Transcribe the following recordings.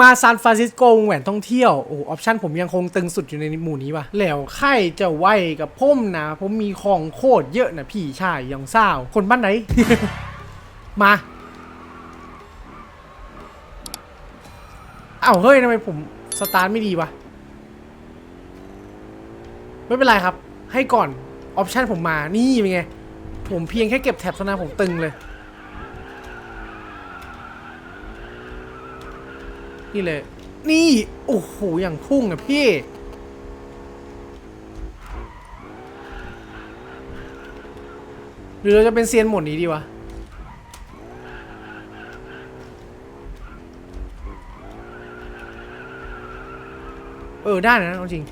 มาซานฟรานซิสโกวงแหวนท่องเที่ยว โอ้ออปชั่นผมยังคงตึงสุดอยู่ในหมู่นี้ว่ะแล้วใครจะไหวกับผมนะ ผมมีของโคตรเยอะนะพี่ชายยังเศร้าคนบ้านไหน มา เอ้าเฮ้ยทำไมผมสตาร์ทไม่ดีวะ ไม่เป็นไรครับ ให้ก่อน ออปชันผมมา นี่เป็นไง ผมเพียงแค่เก็บแท็บเท่านั้นผมตึงเลย นี่เลย นี่ โอ้โห อย่างพุ่งอะพี่ หรือเราจะเป็นเซียนหมดนี้ดีวะ เออ ได้นะเอาจริง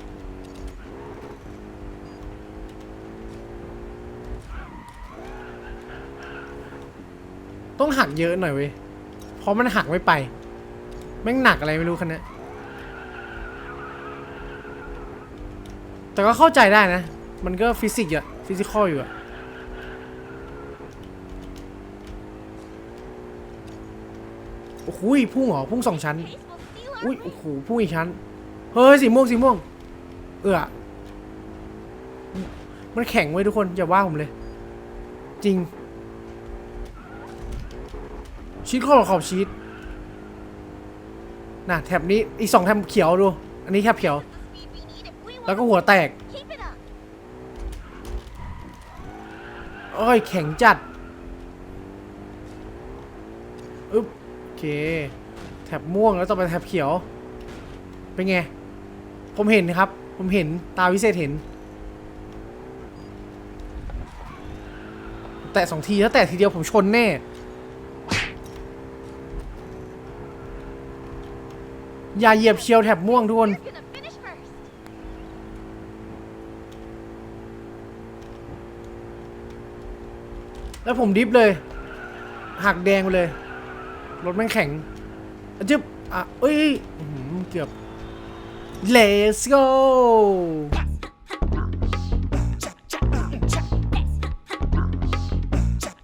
ต้องหักเยอะหน่อยเว้ย เพราะมันหักไม่ไป แม่งหนักอะไรไม่รู้คันนี้แต่ก็เข้าใจได้นะ มันก็ฟิสิกส์อะฟิสิกอลอยู่อะโอ้โหยพุ่งเหรอ พุ่งสองชั้น อุ้ย โอ้โห พุ่งอีกชั้น เฮ้ย สีม่วง สีม่วง เออมันแข็งไว้ทุกคน อย่าว่าผมเลย จริง ชีสขอขอบชีส น่ะแถบนี้อีกสองแถบเขียวดู อันนี้แถบเขียว แล้วก็หัวแตกโอ้ยแข็งจัดอึ๊บโอเค แถบม่วงแล้วต่อไปแถบเขียว เป็นไง ผมเห็นครับ ผมเห็นตาวิเศษเห็น แตะสองทีแล้วแตะทีเดียวผมชนแน่ อย่าเหยียบเชียวแถบม่วงทุกคน แล้วผมดิฟเลย หักแดงไปเลย รถแม่งแข็งอะจึ๊บอะเอ้ยอื้อหือเกือบ let's go